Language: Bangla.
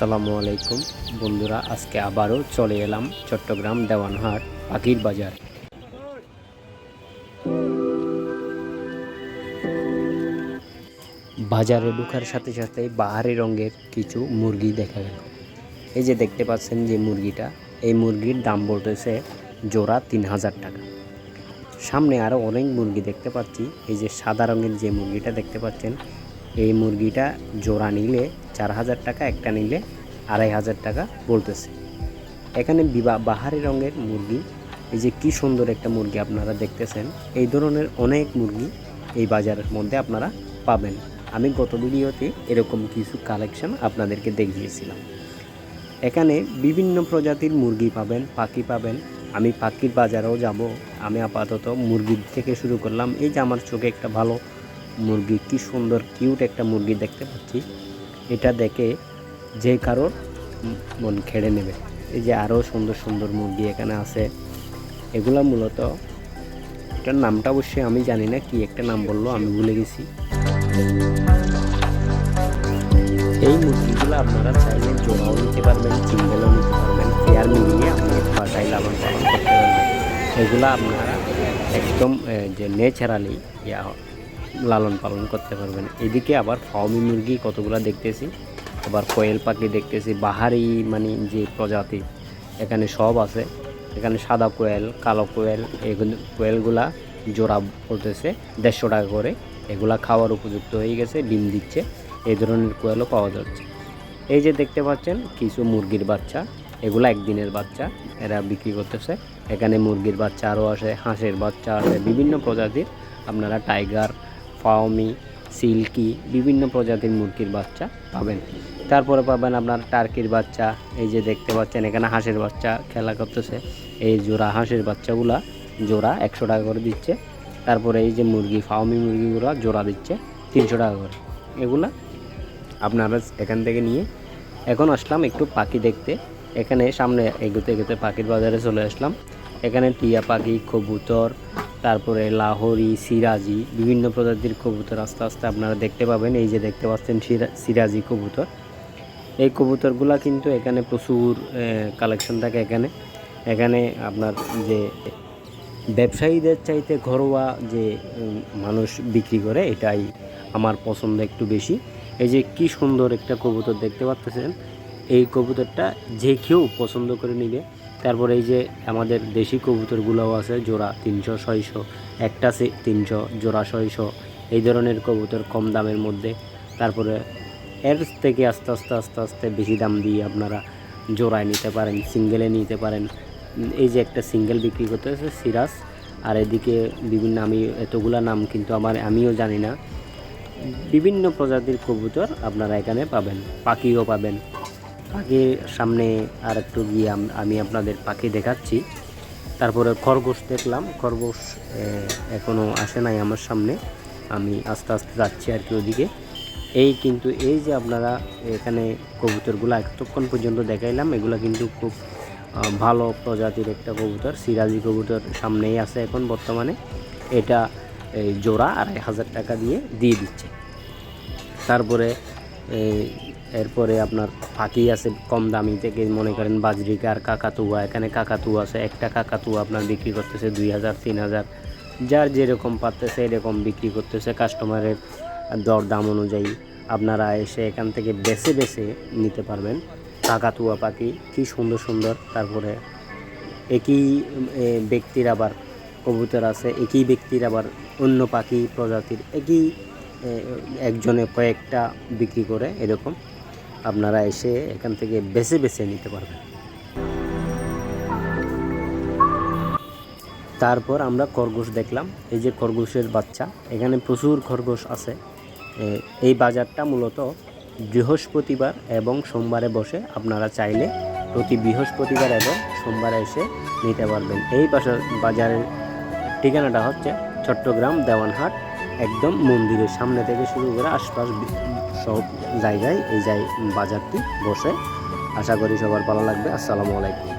আসসালামু আলাইকুম। বন্ধুরা, আজকে আবারও চলে এলাম চট্টগ্রাম দেওয়ানহাট পাখির বাজার। বাজারে ঢুকার সাথে সাথে বাহারি রঙের কিছু মুরগি দেখা গেল। এই যে দেখতে পাচ্ছেন যে মুরগিটা, এই মুরগির দাম বলতেছে জোড়া তিন হাজার টাকা। সামনে আরও অনেক মুরগি দেখতে পাচ্ছি। এই যে সাদা রঙের যে মুরগিটা দেখতে পাচ্ছেন, এই মুরগিটা জোড়া নিলে চার হাজার টাকা, একটা নিলে আড়াই হাজার টাকা বলতেছে। এখানে বিবা বাহারি রঙের মুরগি, এই যে কি সুন্দর একটা মুরগি আপনারা দেখতেছেন, এই ধরনের অনেক মুরগি এই বাজারের মধ্যে আপনারা পাবেন। আমি গত ভিডিওতে এরকম কিছু কালেকশন আপনাদেরকে দেখিয়েছিলাম। এখানে বিভিন্ন প্রজাতির মুরগি পাবেন, পাখি পাবেন। আমি পাখির বাজারেও যাব। আমি আপাতত মুরগির থেকে শুরু করলাম। এই যে আমার চোখে একটা ভালো মুরগি, কি সুন্দর কিউট একটা মুরগি দেখতে পাচ্ছি। এটা দেখে যে কারোর মন খেড়ে নেবে। এই যে আরও সুন্দর সুন্দর মুরগি এখানে আছে। এগুলা মূলত এটার নামটা অবশ্যই আমি জানি না, কি একটা নাম বলল আমি ভুলে গেছি। এই মুরগিগুলো আপনারা চাইলে জোড়াও নিতে পারবেন চিঙ্গেলও নিতে পারবেন, পেয়ার মিলিয়ে আপনি বাসায় লালন পালন করতে পারবেন। এগুলো আপনারা একদম যে ন্যাচারালি লালন পালন করতে পারবেন। এদিকে আবার ফাউমি মুরগি কতগুলো দেখতেছি। আবার কোয়েল পাখি দেখতেছি, বাহারি মানে যে প্রজাতি, এখানে সব আছে। এখানে সাদা কোয়েল, কালো কোয়েল, এগুলো কোয়েলগুলা জোড়া পড়তেছে দেড়শো টাকা করে। এগুলা খাওয়ার উপযুক্ত হয়ে গেছে, ডিম দিচ্ছে, এই ধরনের কোয়েলও পাওয়া যাচ্ছে। এই যে দেখতে পাচ্ছেন, কিছু মুরগির বাচ্চা, এগুলো একদিনের বাচ্চা, এরা বিক্রি করতেছে। এখানে মুরগির বাচ্চা আরও আসে হাঁসের বাচ্চা আসে বিভিন্ন প্রজাতির। আপনারা টাইগার, ফাওমি সিল্কি, বিভিন্ন প্রজাতির মুরগির বাচ্চা পাবেন। তারপরে পাবেন আপনার টার্কির বাচ্চা, এই যে দেখতে পাচ্ছেন এখানে হাঁসের বাচ্চা খেলা করতেছে। এই জোড়া হাঁসের বাচ্চাগুলা জোড়া একশো টাকা করে দিচ্ছে। তারপরে এই যে মুরগি, ফাওমি মুরগিগুলো জোড়া দিচ্ছে তিনশো টাকা করে। এগুলা আপনারা এখান থেকে নিয়ে এখন আসলাম একটু পাখি দেখতে। এখানে সামনে এগোতে এগোতে পাখির বাজারে চলে আসলাম। এখানে টিয়া পাখি, কবুতর তারপরে লাহোরি, সিরাজি, বিভিন্ন প্রজাতির কবুতর আস্তে আস্তে আপনারা দেখতে পাবেন। এই যে দেখতে পাচ্ছেন সিরা- সিরাজি কবুতর। এই কবুতরগুলা কিন্তু এখানে প্রচুর কালেকশন থাকে এখানে। এখানে আপনার যে ব্যবসায়ীদের চাইতে ঘরোয়া যে মানুষ বিক্রি করে, এটাই আমার পছন্দ একটু বেশি। এই যে কি সুন্দর একটা কবুতর দেখতে পাচ্ছেন। এই কবুতরটা যে কেউ পছন্দ করে নিবে। তারপরে এই যে আমাদের দেশি কবুতরগুলোও আছে, জোড়া তিনশো, ছয়শো, একটা সে- তিনশো, জোড়া ছয়শো, এই ধরনের কবুতর কম দামের মধ্যে। তারপরে এর থেকে আস্তে আস্তে আস্তে আস্তে বেশি দাম দিয়ে আপনারা জোড়ায় নিতে পারেন, সিঙ্গেলে নিতে পারেন। এই যে একটা সিঙ্গেল বিক্রি করতেছে সিরাজ, আর এদিকে বিভিন্ন আমি এতগুলা নাম কিন্তু আমার আমিও জানি না। বিভিন্ন প্রজাতির কবুতর আপনারা এখানে পাবেন, পাখিও পাবেন। পাখির সামনে আর একটু গিয়ে আমি আপনাদের পাখি দেখাচ্ছি। তারপরে খরগোশ দেখলাম। খরগোশ এখনও আসে নাই আমার সামনে। আমি আস্তে আস্তে যাচ্ছি আর কি ওদিকে। এই কিন্তু, এই যে আপনারা এখানে কবুতরগুলো এতক্ষণ পর্যন্ত দেখাইলাম, এগুলো কিন্তু খুব ভালো প্রজাতির একটা কবুতর। সিরাজি কবুতর সামনেই আছে এখন বর্তমানে। এটা এই জোড়া আড়াই হাজার টাকা দিয়ে দিয়ে দিচ্ছে। তারপরে এরপরে আপনার পাখি আছে কম দামি থেকে, মনে করেন বাজরিকা আর কাকাতুয়া, এখানে কাকাতুয়া আছে, একটা কাকাতুয়া আপনার বিক্রি করতেছে দুই হাজার, তিন হাজার, যার যেরকম পারতেছে এরকম বিক্রি করতেছে কাস্টমারের দর দাম অনুযায়ী। আপনারা এসে এখান থেকে বেছে বেছে নিতে পারবেন কাকাতুয়া পাখি, কি সুন্দর সুন্দর। তারপরে একই ব্যক্তির আবার কবুতর আছে, একই ব্যক্তির আবার অন্য পাখি প্রজাতির, একই একজনে কয়েকটা বিক্রি করে এরকম। আপনারা এসে এখান থেকে বেছে বেছে নিতে পারবেন। তারপর আমরা খরগোশ দেখলাম। এই যে খরগোশের বাচ্চা, এখানে প্রচুর খরগোশ আছে। এই বাজারটা মূলত বৃহস্পতিবার এবং সোমবারে বসে আপনারা চাইলে প্রতি বৃহস্পতিবার এবং সোমবারে এসে নিতে পারবেন। এই বাজার বাজারের ঠিকানাটা হচ্ছে চট্টগ্রাম দেওয়ানহাট, একদম মন্দিরের সামনে থেকে শুরু করে আশপাশ সব জায়গায় এই যাই বাজারটি বসে। আশা করি সবার ভালো লাগবে। আসসালামু আলাইকুম।